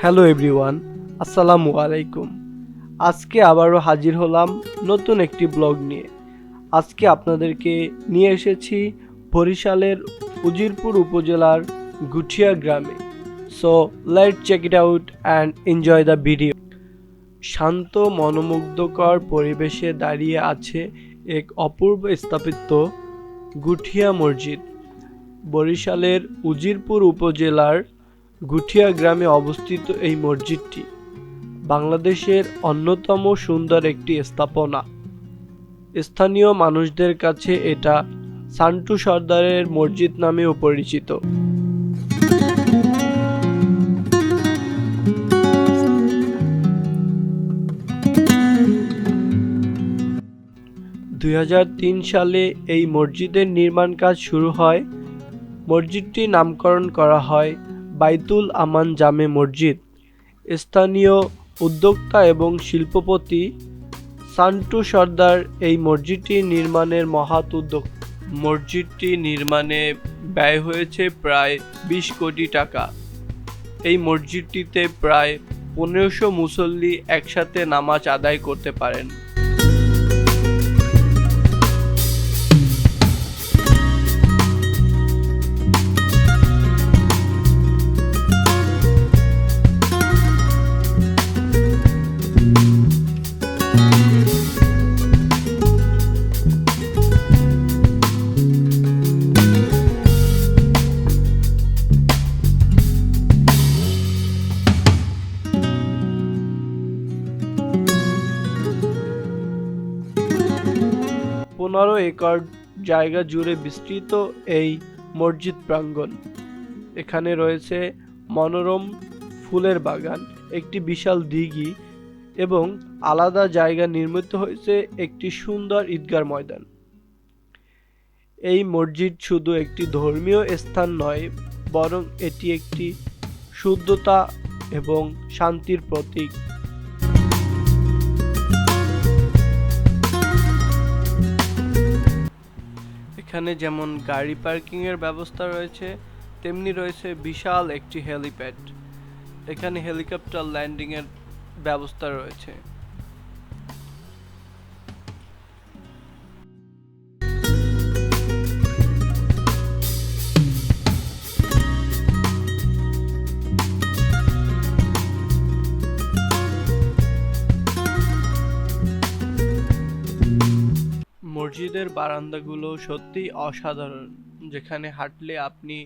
Hello everyone, আসসালামু আলাইকুম। আজকে আবারও হাজির হলাম নতুন একটি ব্লগ নিয়ে। আজকে আপনাদেরকে নিয়ে এসেছি বরিশালের উজিরপুর উপজেলার গুঠিয়া গ্রামে। So let check it out and enjoy the video শান্ত, মনোমুগ্ধকর পরিবেশে দাঁড়িয়ে আছে এক অপূর্ব স্থাপিত গুঠিয়া মসজিদ। বরিশালের উজিরপুর উপজেলার গুঠিয়া গ্রামে অবস্থিত এই মসজিদটি বাংলাদেশের অন্যতম সুন্দর একটি স্থাপনা। স্থানীয় মানুষদের কাছে এটা সান্টু সর্দারের মসজিদ নামেও পরিচিত। দুই হাজার তিন সালে এই মসজিদের নির্মাণ কাজ শুরু হয়। মসজিদটির নামকরণ করা হয় বাইতুল আমান জামে মসজিদ। স্থানীয় উদ্যোক্তা এবং শিল্পপতি সান্টু সর্দার এই মসজিদটি নির্মাণের মহাত উদ্যোগ। মসজিদটি নির্মাণে ব্যয় হয়েছে প্রায় বিশ কোটি টাকা। এই মসজিদটিতে প্রায় পনেরোশো মুসল্লি একসাথে নামাজ আদায় করতে পারেন। পনেরো একর জায়গা জুড়ে বিস্তৃত এই মসজিদ প্রাঙ্গণ। এখানে রয়েছে মনোরম ফুলের বাগান, একটি বিশাল দিঘি এবং আলাদা জায়গা নির্মিত হয়েছে একটি সুন্দর ঈদগার ময়দান। এই মসজিদ শুধু একটি ধর্মীয় স্থান নয়, বরং এটি একটি শুদ্ধতা এবং শান্তির প্রতীক। এখানে যেমন গাড়ি পার্কিংয়ের ব্যবস্থা রয়েছে, তেমনি রয়েছে বিশাল একটি হেলিপ্যাড। এখানে হেলিকপ্টার ল্যান্ডিংয়ের ব্যবস্থা রয়েছে। মসজিদের বারান্দাগুলো সত্যিই অসাধারণ, যেখানে হাঁটলে আপনি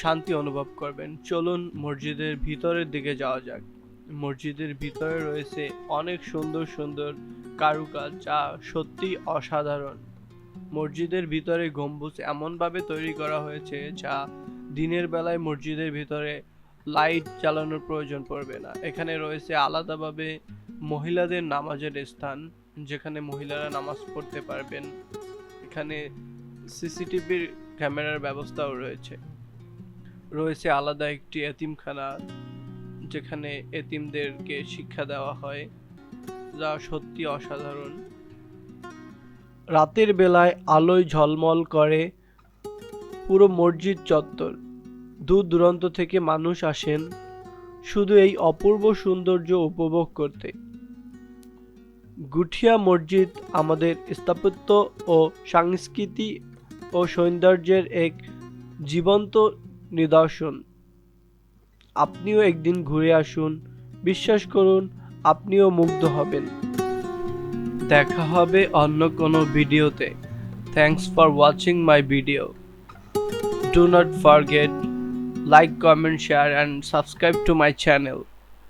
শান্তি অনুভব করবেন। চলুন মসজিদের ভিতরের দিকে যাওয়া যাক। মসজিদের ভিতরে রয়েছে অনেক সুন্দর সুন্দর কারুকাজ, যা সত্যি অসাধারণ। মসজিদের ভিতরে গম্বুজ এমনভাবে তৈরি করা হয়েছে, যা দিনের বেলায় মসজিদের ভিতরে লাইট চালানোর প্রয়োজন পড়বে না। এখানে রয়েছে আলাদাভাবে মহিলাদের নামাজের স্থান যেখানে মহিলারা নামাজ পড়তে পারবেন। এখানে সিসিটিভির ক্যামেরার ব্যবস্থাও রয়েছে। রয়েছে আলাদা একটি এতিমখানা যেখানে এতিমদেরকে শিক্ষা দেওয়া হয়, যা সত্যি অসাধারণ। রাতের বেলায় আলোয় ঝলমল করে পুরো মসজিদ চত্বর। দূর দূরান্ত থেকে মানুষ আসেন। শুধু এই অপূর্ব সৌন্দর্য উপভোগ করতে। গুঠিয়া মসজিদ আমাদের স্থাপত্য ও সংস্কৃতি ও সৌন্দর্যের এক জীবন্ত নিদর্শন। আপনিও একদিন ঘুরে আসুন, বিশ্বাস করুন, আপনিও মুগ্ধ হবেন। দেখা হবে অন্য কোনো ভিডিওতে। Thanks for watching my video do not forget like comment share and subscribe to my channel